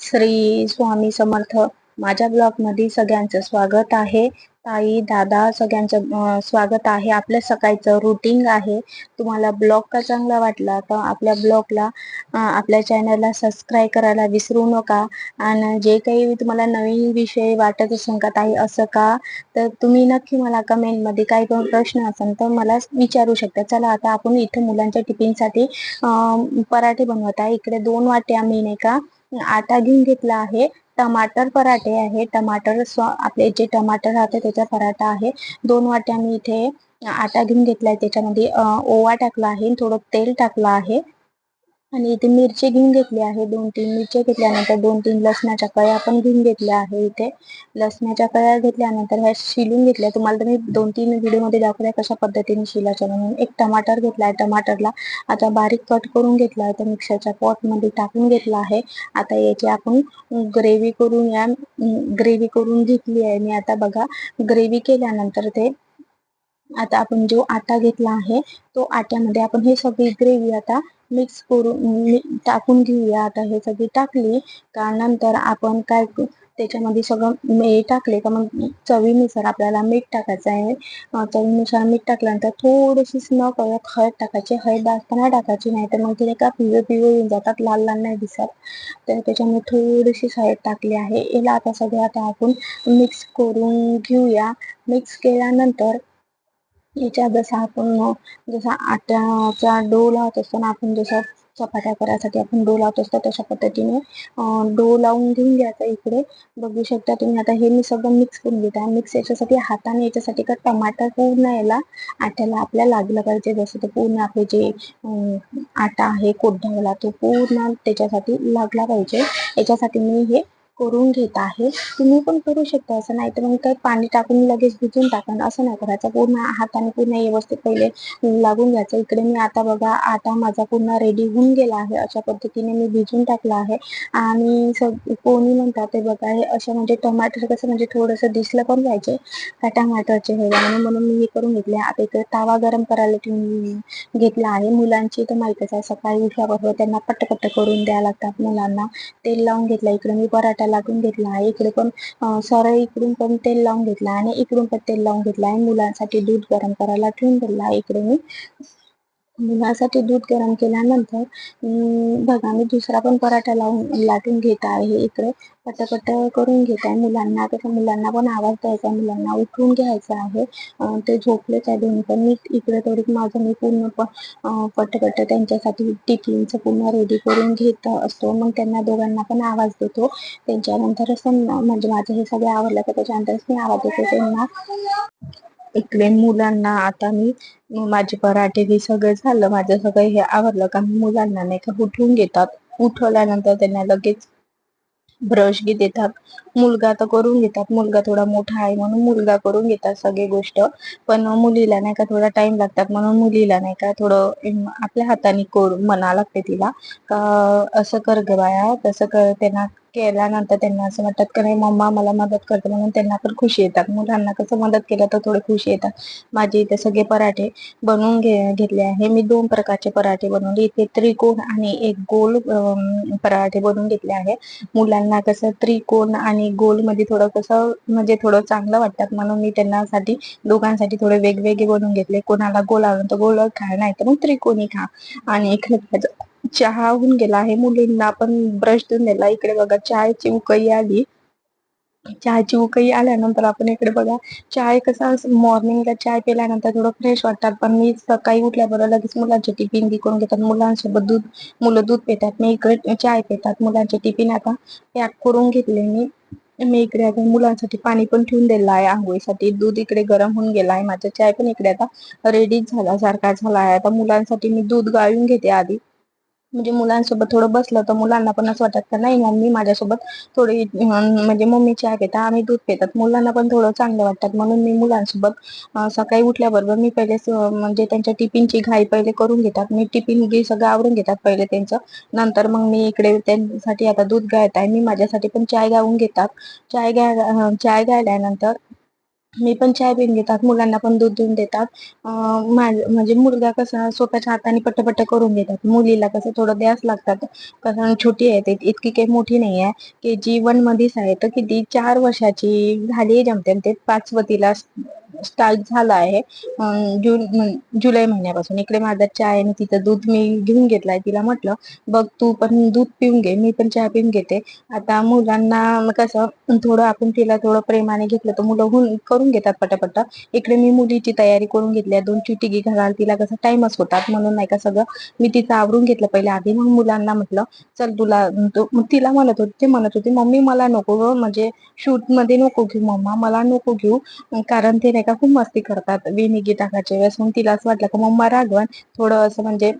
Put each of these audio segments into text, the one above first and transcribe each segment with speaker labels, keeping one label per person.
Speaker 1: श्री स्वामी समर्थ. माझ्या ब्लॉगमध्ये सगळ्यांचं स्वागत आहे. ताई दादा सगळ्यांचं स्वागत आहे. आपल्या सकाळचं रुटीन आहे. तुम्हाला ब्लॉग का चांगला वाटला तर आपल्या ब्लॉगला आपल्या चॅनलला सबस्क्राईब करायला विसरू नका. आणि जे काही तुम्हाला नवीन विषय वाटत असेल का ताई असं का तर तुम्ही नक्की मला कमेंटमध्ये काही पण प्रश्न असेल तर मला विचारू शकता. चला आता आपण इथं मुलांच्या टिफिनसाठी पराठे बनवत आहे इकडे दोन वाटे आम्ही नाही का आटा घेऊन घेतला आहे. टमाटर पराठे आहे. टमाटर स्व- आपले जे टमाटर राहते त्याचा पराठा आहे. दोन वाट्या मी इथे आटा घेऊन घेतलाय. त्याच्यामध्ये ओवा टाकला आहे. थोडं तेल टाकलं आहे. आणि इथे मिरची घेऊन घेतली आहे. दोन तीन मिरची घेतल्यानंतर दोन तीन लसणाच्या कळ्या पण घेऊन घेतल्या आहे इथे. लसणाच्या कळ्या घेतल्यानंतर ह्या शिलून घेतल्या. तुम्हाला तर मी दोन तीन व्हिडिओमध्ये दाखवल्या कशा पद्धतीने शिलाच्या म्हणून एक टमाटर घेतला आहे. टमाटरला आता बारीक कट करून घेतला आहे. तर मिक्सरच्या पॉटमध्ये टाकून घेतला आहे. आता याची आपण ग्रेव्ही करून या ग्रेव्ही करून घेतली आहे. मी आता बघा ग्रेव्ही केल्यानंतर ते आता आपण जो आटा घेतला आहे तो आट्यामध्ये आपण हे सगळी ग्रेव्ही आता मिक्स करून टाकून घेऊया. आता हे सगळी टाकली का नंतर आपण काय त्याच्यामध्ये सगळं हे टाकले का मग चवीनुसार आपल्याला मीठ टाकायचं आहे. चवीनुसार मीठ टाकल्यानंतर थोडीशी न कळत हळद टाकायची. हळद असताना टाकायची नाही तर मग ते का पिवळे पिवळे येऊन जातात लाल लाल नाही दिसत. तर त्याच्यामुळे थोडीशी हळद टाकली आहे. याला आता सगळं आता आपण मिक्स करून घेऊया. मिक्स केल्यानंतर याच्या जसा आपण जसा आट्याचा डो लावत असतो ना आपण जसा चपात्या करायसाठी आपण डो लावत असतो तशा पद्धतीने डो लावून घेऊन घ्यायचा इकडे. बघू शकता तुम्ही आता हे मी सगळं मिक्स करून घेत. आहे मिक्स याच्यासाठी हाताने याच्यासाठी का टमाटर पूर्ण याला आट्याला आपल्या लागलं पाहिजे. जसं ते पूर्ण आपले जे आटा आहे कोरडावाला तो पूर्ण त्याच्यासाठी लागला पाहिजे. याच्यासाठी मी हे करून घेत आहे. तुम्ही पण करू शकता. असं नाही तर मग काही पाणी टाकून लगेच भिजून टाकून असं नाही करायचं. पूर्ण हाताने पूर्ण व्यवस्थित पहिले लागून घ्यायचं. इकडे मी आता बघा आटा माझा पूर्ण रेडी होऊन गेला आहे. अशा पद्धतीने मी भिजून टाकला आहे. आणि सग कोणी म्हणतात ते बघा हे असं म्हणजे टमाटर कसं म्हणजे थोडंसं दिसलं पण पाहिजे का टमाटरचे हे म्हणून म्हणून मी हे करून घेतले. आता इकडे तावा गरम करायला ठेवून घेतला आहे. मुलांची तर माहितच आहे सकाळी उठल्याबरोबर त्यांना पटपट करून द्यावं लागतात मुलांना. तेल लावून घेतलं. इकडे मी पराठा लागून घेतला आहे. इकडे पण अं, सरळ इकडून पण तेल लावून घेतला आणि इकडून पण तेल लावून घेतला आहे. मुलांसाठी दूध गरम करायला ठेवून दिला आहे. इकडे मी मुलासाठी दूध गरम केल्यानंतर बघा मी दुसरा पण पराठा लावून लाटून घेत आहे इकडे. पटपट करून घेत आहे मुलांना. त्याच्या मुलांना पण आवाज द्यायचा आहे. मुलांना उठवून घ्यायचं आहे. ते झोपलेच आहे दोन्ही पण. मी इकडे थोडी माझं मी पूर्ण पटपट त्यांच्यासाठी टिफिनचं पूर्ण रेडी करून घेत असतो. मग त्यांना दोघांना पण आवाज देतो. त्यांच्यानंतरच असं म्हणजे माझं हे सगळं आवडलं तर त्याच्यानंतरच मी आवाज देतो. त्यांना इकडे मुलांना आता मी माझे पराठे हे सगळं झालं. माझं सगळं हे आवडलं का मी मुलांना नाही का उठवून घेतात. उठवल्यानंतर त्यांना लगेच ब्रश घे देतात. मुलगा तर करून घेतात. मुलगा थोडा मोठा आहे म्हणून मुलगा करून घेतात सगळी गोष्ट. पण मुलीला नाही का थोडा टाइम लागतात म्हणून मुलीला नाही का थोडं आपल्या हाताने करून म्हणा लागते तिला. का असं कर ग बाया तसं कर त्यांना केल्यानंतर त्यांना असं वाटतं की नाही मम्मा मला मदत करते म्हणून त्यांना पण खुशी येतात. मुलांना कसं मदत केलं तर थोडे खुशी येतात. माझे इथे सगळे पराठे बनवून घे घेतले आहे. मी दोन प्रकारचे पराठे बनवले. इथे त्रिकोण आणि एक गोल पराठे बनवून घेतले आहे. मुलांना कसं त्रिकोण आणि गोलमध्ये थोडं कसं म्हणजे थोडं चांगलं वाटतात म्हणून मी त्यांना साठी दोघांसाठी थोडे वेगवेगळे बनवून घेतले. कोणाला गोल आवडून तर गोल खा नाही तर मग त्रिकोणी खा. आणि इकडे चहा होऊन गेला आहे. मुलींना पण ब्रश देऊन दिला. इकडे बघा चहाची उकळी आली. चहाची उकळी आल्यानंतर आपण इकडे बघा चहा कसा मॉर्निंगला चाय पिल्यानंतर थोडं फ्रेश वाटतात. पण मी सकाळी उठल्याबरोबर लगेच मुलांचे टिफिन करून घेतात. मुलांसोबत दूध मुलं दूध पितात. मी इकडे चाय पितात. मुलांचे टिफिन आता पॅक करून घेतले मी. मी इकडे आता मुलांसाठी पाणी पण ठेवून दिलं आहे. आंघोळीसाठी दूध इकडे गरम होऊन गेला आहे. माझा चाय पण इकडे आता रेडीच झाला सारखा झाला आहे. आता मुलांसाठी मी दूध गाळून घेते आधी. म्हणजे मुलांसोबत थोडं बसलं तर मुलांना पण असं वाटत का नाही मम्मी माझ्यासोबत थोडी म्हणजे मम्मी चहा पिता आम्ही दूध पितात. मुलांना पण थोडं चांगलं वाटतात म्हणून मी मुलांसोबत सकाळी उठल्याबरोबर मी पहिले म्हणजे त्यांच्या टिफिनची घाई पहिले करून घेतात. मी टिफिन घे सगळं आवरून घेतात पहिले त्यांचं. नंतर मग मी इकडे त्यांच्यासाठी आता दूध गाळत आहे. मी माझ्यासाठी पण चाय गाळून घेतात. चाय गाय चाय गाळल्यानंतर मी पण चाय पिऊन घेतात मुलांना पण दूध देऊन देतात. म्हणजे मुलगा कसा स्वतःच्या हाताने पटपट करून घेतात. मुलीला कसं थोडं द्यास लागतात. कारण छोटी आहे ते इतकी काही मोठी नाही आहे. के जी वन मध्येच आहे. तर किती? चार वर्षाची झाली जमते ते. पाचव स्टार्ट झाला आहे. जून जुलै महिन्यापासून. इकडे माझा चहा आहे आणि तिथं दूध मी घेऊन घेतलाय तिला म्हटलं बघ तू पण दूध पिऊन घे मी पण चहा पिऊन घेते. आता मुलांना कसं थोडं आपण तिला थोडं प्रेमाने घेतलं तर मुलं होऊन करून घेतात पटापट. इकडे मी मुलीची तयारी करून घेतली आहे. दोन चिटी घालाल तिला कसं टाइमच होतात. म्हणून नाही का सगळं मी तिचं आवरून घेतलं पहिले. आधी मग मुलांना म्हटलं चल तुला मग तिला म्हणत होती ते म्हणत होती मम्मी मला नको म्हणजे शूटमध्ये नको घेऊ मम्मा मला नको घेऊ. कारण ते नाही का खूप मस्ती करतात. वेणीगी टाकायच्या वेळेस. मग तिला असं वाटलं की मम्मा रागवण थोडं असं म्हणजे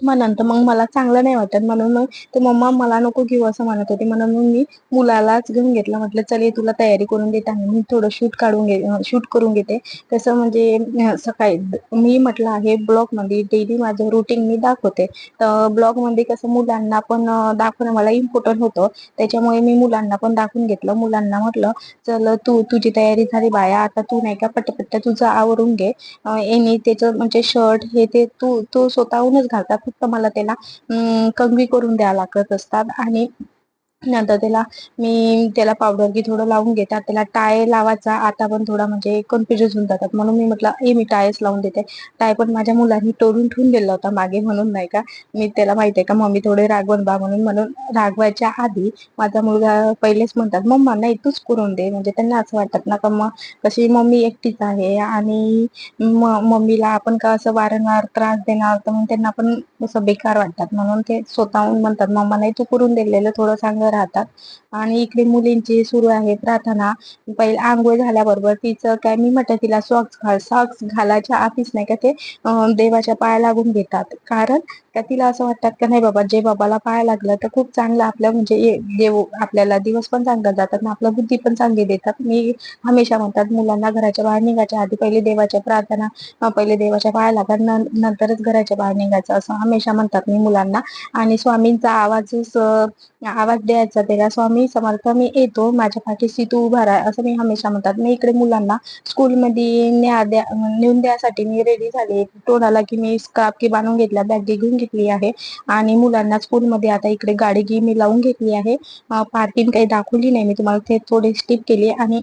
Speaker 1: म्हणाल तर मग मला चांगलं नाही वाटत. म्हणून मग ते मम्मा मला नको घेऊ असं म्हणत होते. म्हणून मग मी मुलालाच घेऊन घेतलं. म्हटलं चल ये तुला तयारी करून देत आणि मी थोडं शूट काढून घे शूट करून घेते. तसं म्हणजे सकाळी मी म्हटलं आहे ब्लॉगमध्ये डेली माझं रुटीन मी दाखवते. तर ब्लॉगमध्ये कसं मुलांना पण दाखवणं मला इम्पॉर्टंट होतं. त्याच्यामुळे मी मुलांना पण दाखवून घेतलं. मुलांना म्हटलं चल तू तुझी तयारी झाली बाया आता तू नाही का पटपट तुझं आवरून घे. एनी त्याचं म्हणजे शर्ट हे ते तू तू स्वतःहूनच घालतात. फक्त मला त्याला अं, कंगवी करून द्यावं लागत असतात. आणि नंतर त्याला मी त्याला पावडर की थोडं लावून घेतात त्याला टाय लावायचा. आता पण थोडा म्हणजे कन्फ्युजन होऊन जातात. म्हणून मी म्हटलं ए मी टायच लावून देते. टाय पण माझ्या मुलांनी तोडून ठेवून दिला होता मागे म्हणून नाही का? मी त्याला माहितीये का मम्मी थोडे रागवण बा. म्हणून म्हणून रागवायच्या आधी माझा मुलगा पहिलेच म्हणतात मम्मा नाही तूच करून दे. म्हणजे त्यांना असं वाटतात ना का मग कशी मम्मी एकटीच आहे आणि मम्मीला आपण का असं वारंवार त्रास देणार? तर मग त्यांना पण असं बेकार वाटतात. म्हणून ते स्वतःहून म्हणतात मम्मा नाही तू करून दिलेलं थोडं सांग राहतात. आणि इकडे मुलींची सुरू आहे प्रार्थना. पहिले आंघोळ झाल्याबरोबर तिचं काय मी म्हटलं तिला सॉक्स घाल. सॉक्स घालायच्या आधीच नाही का ते देवाच्या पाया लागून घेतात. कारण का तिला असं वाटतात का नाही बाबा जे बाबाला पाया लागलं तर खूप चांगलं आपलं म्हणजे देव आपल्याला दिवस पण चांगला जातात आणि आपलं बुद्धी पण चांगली देतात. मी हमेशा म्हणतात मुलांना घराच्या बाहेर निघायच्या आधी पहिले देवाच्या प्रार्थना पहिले देवाच्या पाया लागतात नंतरच घराच्या बाहेर निघायचं. असं हमेशा म्हणतात मी मुलांना. आणि स्वामींचा आवाजच आवाज द्या यायचा. त्याला स्वामी समर्थ मी येतो. माझ्या पाठीशी तू उभा राहा असं मी हमेशा म्हणतात. मी इकडे मुलांना स्कूलमध्ये न्या द्या नेऊन द्यासाठी मी रेडी झाले. तोंडाला की मी स्कार्फ की बांधून घेतला बॅग घेऊन घेतली आहे. आणि मुलांना स्कूलमध्ये आता इकडे गाडी घे मी लावून घेतली आहे. पार्किंग काही दाखवली नाही. मी तुम्हाला ते थोडे स्टिप केली आणि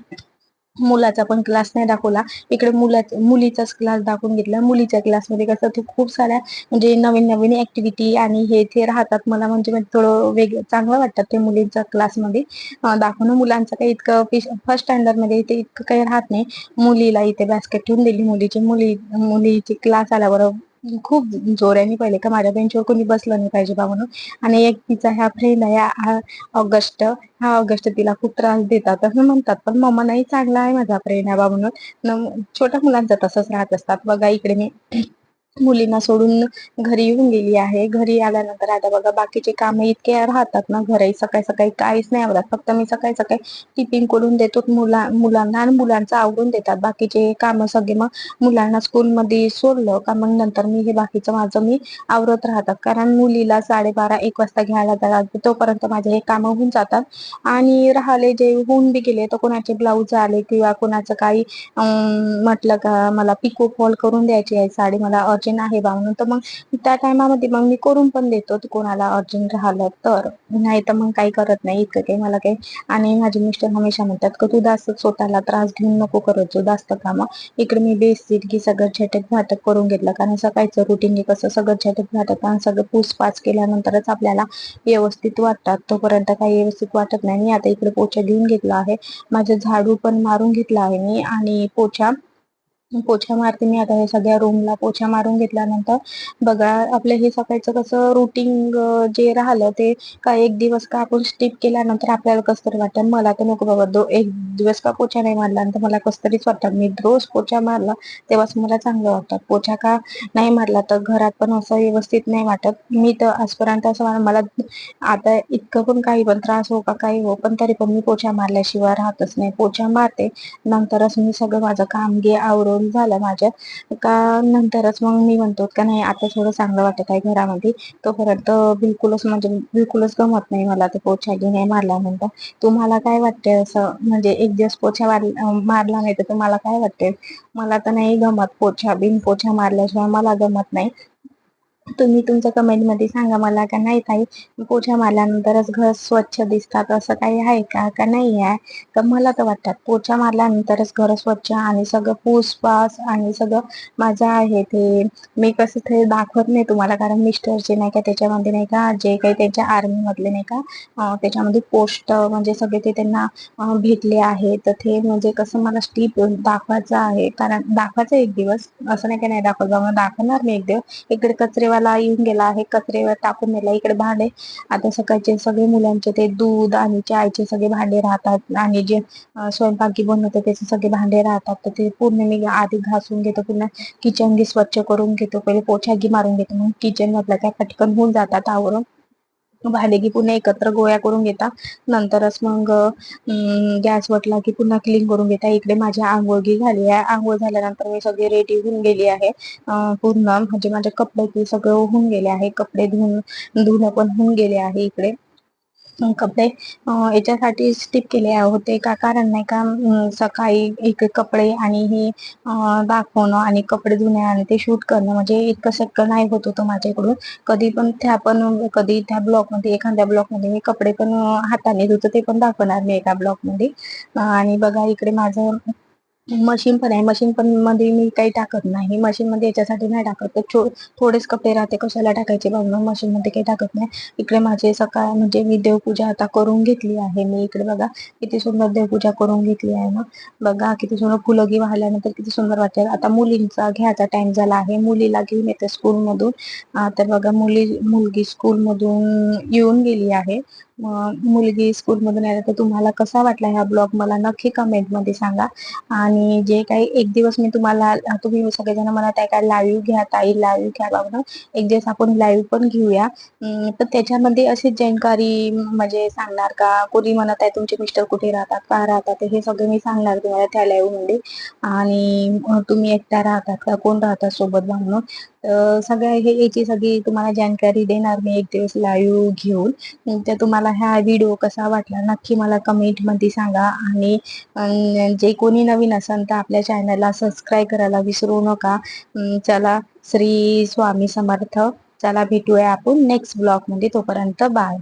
Speaker 1: मुलाचा पण क्लास नाही दाखवला. इकडे मुला मुलीचाच क्लास दाखवून घेतला. मुलीच्या क्लासमध्ये कसं ते खूप साऱ्या म्हणजे नवीन नवीन ऍक्टिव्हिटी आणि हे ते राहतात. मला म्हणजे, म्हणजे थोडं वेग चांगलं वाटतात ते मुलींच्या क्लासमध्ये दाखवणं मुलांचं काही इतकं फर्स्ट स्टँडर्डमध्ये इथे इतकं काही राहत नाही. मुलीला इथे बास्केट ठेवून दिली मुलीची. मुली मुलीची क्लास आल्याबरोबर खूप जोराने पहिले का माझ्या बेंचवर कोणी बसलं नाही पाहिजे बा म्हणून. आणि एक तिचा ह्या फ्रेंड आहे हा ऑगस्ट हा ऑगस्ट तिला खूप त्रास देतात असं म्हणतात. पण मम्मा नाही चांगला आहे माझा फ्रेंड हा बा म्हणून. छोट्या मुलांचा तसंच राहत असतात. बघा इकडे मी मुलींना सोडून घरी येऊन गेली आहे. घरी आल्यानंतर आता बघा बाकीचे काम इतके राहतात ना घरी. सकाळी सकाळी काहीच नाही आवडत फक्त मी सकाळी सकाळी टिफिन करून देतो. मुला मुलांना आणि मुलांचं आवडून देतात. बाकीचे काम सगळे मग मुलांना स्कूलमध्ये सोडलं का मग नंतर मी हे बाकीचं माझं मी आवरत राहतात. कारण मुलीला साडेबारा एक वाजता घ्यायला जायला तोपर्यंत माझे हे कामं होऊन जातात. आणि राहिले जे होऊन बी गेले तर कोणाचे ब्लाऊज आले किंवा कोणाचं काही म्हटलं का मला पिको फॉल करून द्यायची आहे साडी. मला अर्जंट आहे बा म्हणून. तर मग त्या टायमामध्ये मग मी करून पण देतो कोणाला अर्जंट राहिलं तर. नाही तर मग काही करत नाही. इतकं काही मला काही आणि माझे मिस्टर हमेशा म्हणतात की तू जास्त स्वतःला त्रास घेऊन नको करत जो जास्त कामं इकडे मी बेसिक की सगळं झटक भाटक करून घेतलं. कारण सकाळचं रुटीन कसं सगळं झटक भाटक आणि सगळं पूसपाच केल्यानंतरच आपल्याला व्यवस्थित वाटतात. तोपर्यंत काही व्यवस्थित वाटत नाही. मी आता इकडे पोछा घेऊन घेतला आहे. माझं झाडू पण मारून घेतला आहे मी आणि पोछा पोछा मारते मी आता हे सगळ्या रूमला पोछा मारून घेतल्यानंतर बघा आपलं हे सकाळचं कसं रुटीन जे राहिलं ते का एक दिवस का आपण स्टिप केल्यानंतर आपल्याला कसं तरी वाटतं. मला तर नको बाबा दो एक दिवस का पोछा नाही मारला तर मला कसं तरीच वाटतं. मी रोज पोछा मारला तेव्हाच मला चांगलं वाटतं. पोछा का नाही मारला तर घरात पण असं व्यवस्थित नाही वाटत. मी तर आजपर्यंत असं मला आता इतकं पण काही पण त्रास हो का काही हो पण तरी पण मी पोछा मारल्याशिवाय राहतच नाही. पोछा मारते नंतरच मी सगळं माझं काम घे आवरून जेवण झालं माझ्या का नंतरच मग मी म्हणतो का नाही आता थोडं चांगलं वाटत आहे घरामध्ये. तोपर्यंत बिलकुलच म्हणजे बिलकुलच गमत नाही मला ते पोछा नाही मारल्यानंतर. तुम्हाला काय वाटते असं? म्हणजे एक दिवस पोछा मारला नाही तर तुम्हाला काय वाटते मला तर नाही गमत पोछा बिन पोछा मारल्याशिवाय मला गमत नाही. तुम्ही तुमच्या कमेंटमध्ये सांगा मला का नाही ताई? पोछा मारल्यानंतरच घर स्वच्छ दिसतात असं काही आहे का? का नाही आहे? तर मला तर वाटतात पोछा मारल्यानंतरच घर स्वच्छ आणि सगळं पूसपास आणि सगळं माझं आहे ते. मी कसं ते दाखवत नाही तुम्हाला कारण मिस्टरचे नाही का त्याच्यामध्ये नाही का जे काही त्यांच्या आर्मी मधले नाही का त्याच्यामध्ये पोस्ट म्हणजे सगळे ते त्यांना भेटले आहे तर ते म्हणजे कसं मला स्टीप दाखवायचं आहे. कारण दाखवायचं एक दिवस असं नाही का नाही दाखवत दाखवणार मी एक दिवस. इकडे कचरे कचरेवाला येऊन गेला आहे. कचरेवर टाकून नेला. इकडे भांडे. आता सकाळचे सगळे मुलांचे ते दूध आणि चायचे सगळे भांडे राहतात. आणि जे स्वयंपाकी बनवते त्याचे सगळे भांडे राहतात. तर ते पूर्ण मी आधी घासून घेतो. पूर्ण किचन गी स्वच्छ करून घेतो. पहिले पोछागी मारून घेतो. मग किचन मधला काय पटकन होऊन जातात आवरून. भांडे की पुन्हा एकत्र गोळ्या करून घेता. नंतरच मग गॅस वटला की पुन्हा क्लीन करून घेता. इकडे माझी आंघोळगी झाली आहे. आंघोळ झाल्यानंतर मी सगळी रेडी होऊन गेली आहे. पूर्ण म्हणजे माझे कपडे ते सगळं होऊन गेले आहे. कपडे धुवून धुणं पण होऊन गेले आहे इकडे. कपडे. याच्यासाठी स्टिप केले होते. का कारण नाही का सकाळी एक कपडे आणि हे दाखवणं आणि कपडे धुणे आणि ते शूट करणं म्हणजे इतकं शक्य नाही होत होतं माझ्याकडून. कधी पण त्या पण कधी त्या ब्लॉकमध्ये एखाद्या ब्लॉकमध्ये मी कपडे पण हाताने धुतो ते पण दाखवणार मी एका ब्लॉकमध्ये आणि बघा इकडे माझं मशीन पण आहे. मशीन पण मध्ये मी काही टाकत नाही. मशीन मध्ये याच्यासाठी नाही टाकत. तर थोडेच कपडे राहते. कशाला टाकायचे बघ मशीन मध्ये काही टाकत नाही. इकडे माझे सकाळ म्हणजे मी देवपूजा आता करून घेतली आहे. मी इकडे बघा किती सुंदर देवपूजा करून घेतली आहे ना. बघा किती सुंदर फुलं घे वाहल्यानंतर किती सुंदर वाटते. आता मुलींचा घ्यायचा टाइम झाला आहे. मुलीला घेऊन येते स्कूलमधून तर बघा मुली मुलगी स्कूलमधून येऊन गेली आहे. मुलगी स्कूल मधून आल्या तर तुम्हाला कसा वाटला हा ब्लॉग मला नक्की कमेंटमध्ये सांगा. आणि जे काही एक दिवस मी तुम्हाला तुम्ही सगळेजण मला त्या काय लाईव्ह घ्या ताई लाईव्ह घ्या बाबा. एक दिवस आपण लाईव्ह पण घेऊया. तर त्याच्यामध्ये अशी जानकारी म्हणजे सांगणार का? कोणी म्हणत आहे तुमचे मिस्टर कुठे राहतात का राहतात? हे सगळे मी सांगणार तुम्हाला त्या लाईव्हमध्ये. आणि तुम्ही एकट्या राहतात का? कोण राहतात सोबत म्हणून? सगळ्या हे याची सगळी तुम्हाला जानकारी देणार मी एक दिवस लाईव्ह घेऊन. तर तुम्हाला हा व्हिडिओ कसा वाटला नक्की मला कमेंटमध्ये सांगा. आणि जे कोणी नवीन असेल तर आपल्या चॅनलला सबस्क्राईब करायला विसरू नका. चला श्री स्वामी समर्थ. चला भेटूया आपण नेक्स्ट ब्लॉगमध्ये तोपर्यंत बाय